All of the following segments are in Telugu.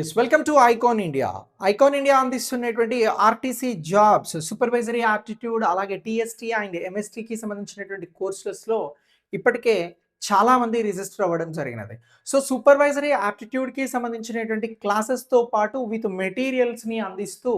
Yes welcome to icon India icon India అందిస్తున్నటువంటి ఆర్టీసీ జాబ్స్ సూపర్వైజరీ ఆప్టిట్యూడ్ అలాగే టీఎస్టీ అండ్ ఎంఎస్టీకి సంబంధించినటువంటి కోర్సెస్లో ఇప్పటికే చాలామంది రిజిస్టర్ అవ్వడం జరిగినది. సో సూపర్వైజరీ ఆప్టిట్యూడ్కి సంబంధించినటువంటి క్లాసెస్తో పాటు విత్ మెటీరియల్స్ని అందిస్తూ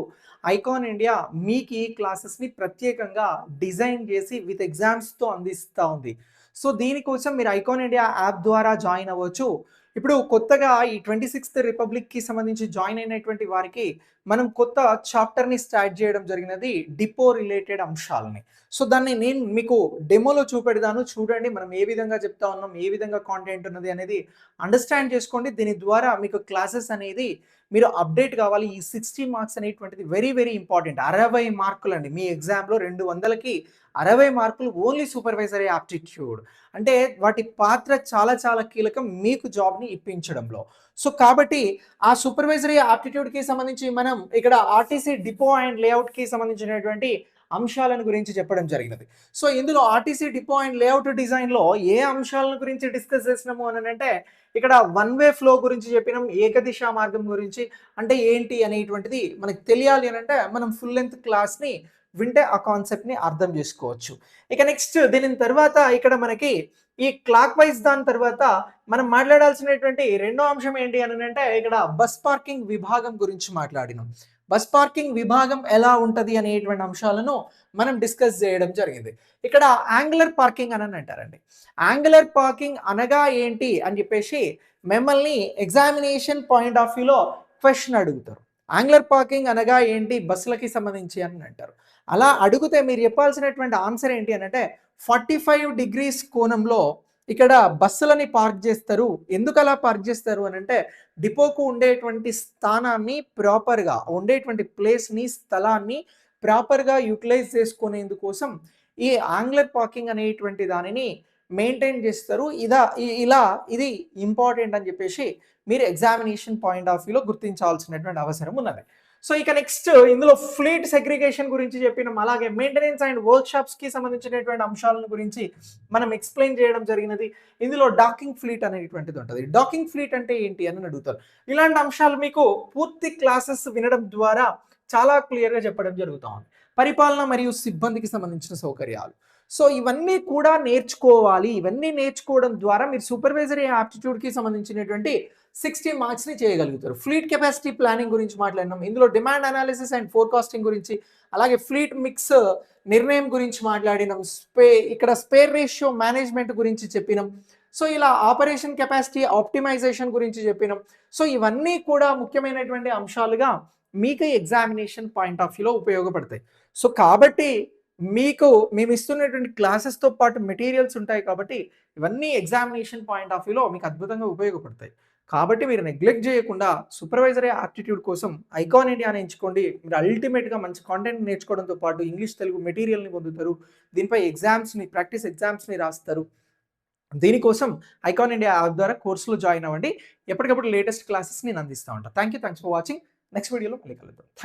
ఐకాన్ ఇండియా మీకు ఈ క్లాసెస్ని ప్రత్యేకంగా డిజైన్ చేసి విత్ ఎగ్జామ్స్తో అందిస్తూ ఉంది. సో దీనికోసం మీరు ఐకాన్ ఇండియా యాప్ ద్వారా జాయిన్ అవ్వచ్చు. ఇప్పుడు కొత్తగా ఈ ట్వంటీ సిక్స్త్ రిపబ్లిక్కి సంబంధించి జాయిన్ అయినటువంటి వారికి మనం కొత్త చాప్టర్ని స్టార్ట్ చేయడం జరిగినది డిపో రిలేటెడ్ అంశాలని. సో దాన్ని నేను మీకు డెమోలో చూపెడతాను. చూడండి మనం ఏ విధంగా చెప్తా ఉన్నాం ఏ విధంగా కాంటెంట్ ఉన్నది అనేది అండర్స్టాండ్ చేసుకోండి. దీని ద్వారా మీకు క్లాసెస్ అనేది మీరు అప్డేట్ కావాలి. ఈ సిక్స్టీ మార్క్స్ అనేటువంటిది వెరీ వెరీ ఇంపార్టెంట్. అరవై మార్కులు అండి మీ ఎగ్జామ్లో రెండు వందలకి అరవై మార్కులు ఓన్లీ సూపర్వైజరీ ఆప్టిట్యూడ్. అంటే వాటి పాత్ర చాలా చాలా కీలకం మీకు జాబ్ని ఇప్పించడంలో. సో కాబట్టి ఆ సూపర్వైజరీ ఆప్టిట్యూడ్కి సంబంధించి మనం ఇక్కడ ఆర్టీసీ డిపో అండ్ లేఅవుట్కి సంబంధించినటువంటి అంశాలను గురించి చెప్పడం జరిగినది. సో ఇందులో ఆర్టీసీ డిపో అండ్ లేఅవుట్ డిజైన్లో ఏ అంశాలను గురించి డిస్కస్ చేసినాము అని అంటే ఇక్కడ వన్ వే ఫ్లో గురించి చెప్పినాం ఏకదిశ మార్గం గురించి అంటే ఏంటి అనేటువంటిది మనకి తెలియాలి అని అంటే మనం ఫుల్ లెంత్ క్లాస్ని వింటే ఆ కాన్సెప్ట్ని అర్థం చేసుకోవచ్చు. ఇక నెక్స్ట్ దీని తర్వాత ఇక్కడ మనకి ఈ క్లాక్ వైజ్ దాని తర్వాత మనం మాట్లాడాల్సినటువంటి రెండో అంశం ఏంటి అని అంటే ఇక్కడ బస్ పార్కింగ్ విభాగం గురించి మాట్లాడినాం. బస్ పార్కింగ్ విభాగం ఎలా ఉంటుంది అనేటువంటి అంశాలను మనం డిస్కస్ చేయడం జరిగింది. ఇక్కడ యాంగులర్ పార్కింగ్ అని అంటారండి. యాంగులర్ పార్కింగ్ అనగా ఏంటి అని చెప్పేసి మిమ్మల్ని ఎగ్జామినేషన్ పాయింట్ ఆఫ్ వ్యూలో క్వశ్చన్ అడుగుతారు. యాంగులర్ పార్కింగ్ అనగా ఏంటి? బస్సులకి సంబంధించి అని అంటారు. అలా అడిగితే మీరు చెప్పాల్సినటువంటి ఆన్సర్ ఏంటి అని అంటే ఫార్టీ ఫైవ్ డిగ్రీస్ కోణంలో ఇక్కడ బస్సులని పార్క్ చేస్తారు. ఎందుకు అలా పార్క్ చేస్తారు అని అంటే డిపోకు ఉండేటువంటి స్థానాన్ని ప్రాపర్గా ఉండేటువంటి ప్లేస్ని స్థలాన్ని ప్రాపర్గా యూటిలైజ్ చేసుకునేందుకోసం ఈ ఆంగ్లర్ పార్కింగ్ అనేటువంటి దానిని మెయింటైన్ చేస్తారు. ఇదా ఇ- ఇలా ఇది ఇంపార్టెంట్ అని చెప్పేసి మీరు ఎగ్జామినేషన్ పాయింట్ ఆఫ్ వ్యూలో గుర్తించాల్సినటువంటి అవసరం ఉన్నది. సో ఇక నెక్స్ట్ ఇందులో ఫ్లీట్ సెగ్రిగేషన్ గురించి చెప్పినాం. అలాగే మెయింటెనెన్స్ అండ్ వర్క్ షాప్స్కి సంబంధించినటువంటి అంశాలను గురించి మనం ఎక్స్ప్లెయిన్ చేయడం జరిగినది. ఇందులో డాకింగ్ ఫ్లీట్ అనేటువంటిది ఉంటుంది. డాకింగ్ ఫ్లీట్ అంటే ఏంటి అని అడుగుతారు. ఇలాంటి అంశాలు మీకు పూర్తి క్లాసెస్ వినడం ద్వారా చాలా క్లియర్గా చెప్పడం జరుగుతూ ఉంది. పరిపాలన మరియు సిబ్బందికి సంబంధించిన సౌకర్యాలు. సో ఇవన్నీ కూడా నేర్చుకోవాలి. ఇవన్నీ నేర్చుకోవడం ద్వారా మీరు సూపర్వైజరీ ఆప్టిట్యూడ్కి సంబంధించినటువంటి సిక్స్టీ మార్క్స్ని చేయగలుగుతారు. ఫ్లీట్ కెపాసిటీ ప్లానింగ్ గురించి మాట్లాడినాం. ఇందులో డిమాండ్ అనాలిసిస్ అండ్ ఫోర్కాస్టింగ్ గురించి అలాగే ఫ్లీట్ మిక్స్ నిర్ణయం గురించి మాట్లాడినాం. స్పే ఇక్కడ స్పేర్ రేషియో మేనేజ్మెంట్ గురించి చెప్పినాం. సో ఇలా ఆపరేషన్ కెపాసిటీ ఆప్టిమైజేషన్ గురించి చెప్పినాం. సో ఇవన్నీ కూడా ముఖ్యమైనటువంటి అంశాలుగా మీకు ఎగ్జామినేషన్ పాయింట్ ఆఫ్ వ్యూలో ఉపయోగపడతాయి. సో కాబట్టి మీకు మేము ఇస్తున్నటువంటి క్లాసెస్తో పాటు మెటీరియల్స్ ఉంటాయి కాబట్టి ఇవన్నీ ఎగ్జామినేషన్ పాయింట్ ఆఫ్ వ్యూలో మీకు అద్భుతంగా ఉపయోగపడతాయి. కాబట్టి మీరు నెగ్లెక్ట్ చేయకుండా సూపర్వైజరీ ఆప్టిట్యూడ్ కోసం ఐకాన్ ఇండియాని ఎంచుకోండి. మీరు అల్టిమేట్గా మంచి కాంటెంట్ నేర్చుకోవడంతో పాటు ఇంగ్లీష్ తెలుగు మెటీరియల్ని పొందుతారు. దీనిపై ఎగ్జామ్స్ని ప్రాక్టీస్ ఎగ్జామ్స్ని రాస్తారు. దీనికోసం ఐకాన్ ఇండియా యాప్ ద్వారా కోర్సులో జాయిన్ అవ్వండి. ఎప్పటికప్పుడు లేటెస్ట్ క్లాసెస్ నేను అందిస్తూ ఉంటాను thank you thanks for watching next వీడియోలో మళ్ళీ కలుద్దాం. థ్యాంక్